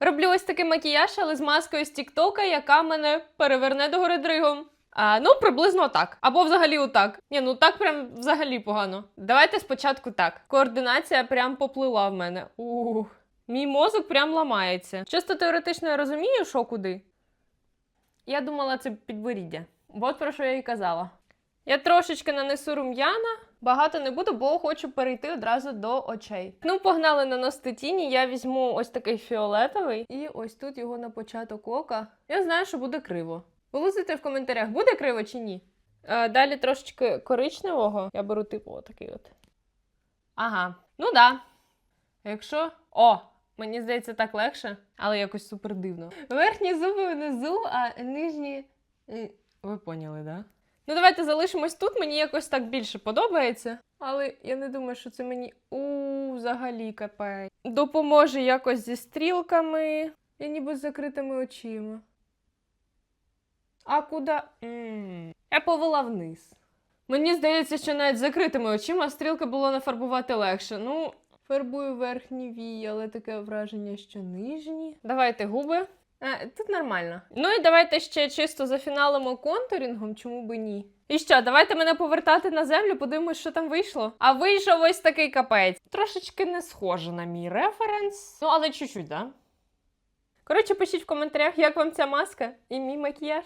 Роблю ось такий макіяж, але з маскою з Тіктока, яка мене переверне до гори дригом. А, ну, приблизно так. Або взагалі отак. Ні, ну так прям взагалі погано. Давайте спочатку так. Координація прям поплила в мене. Ух. Мій мозок прям ламається. Чисто теоретично я розумію, що куди. Я думала, це підборіддя. От про що я і казала. Я трошечки нанесу рум'яна, багато не буду, бо хочу перейти одразу до очей. Ну, погнали наносити тіні. Я візьму ось такий фіолетовий, і ось тут його на початок ока. Я знаю, що буде криво. Вилазите в коментарях, буде криво чи ні. Е, далі трошечки коричневого. Я беру типу отакий от. Ага. Ну да. Якщо. О! Мені здається, так легше, але якось супер дивно. Верхні зуби внизу, а нижні. Ви поняли, давайте залишимось тут. Мені якось так більше подобається. Але я не думаю, що це мені у взагалі капець. Допоможе якось зі стрілками. Я ніби з закритими очима. А куди? Я повела вниз. Мені здається, що навіть з закритими очима стрілки було нафарбувати легше. Ну, фарбую верхні вії, але таке враження, що нижні. Давайте губи. А, тут нормально. Ну і давайте ще чисто зафіналимо контурінгом, чому би ні. І що, давайте мене повертати на землю, подивимось, що там вийшло. А вийшов ось такий капець. Трошечки не схоже на мій референс. Ну, але чуть-чуть, да? Коротше, пишіть в коментарях, як вам ця маска і мій макіяж.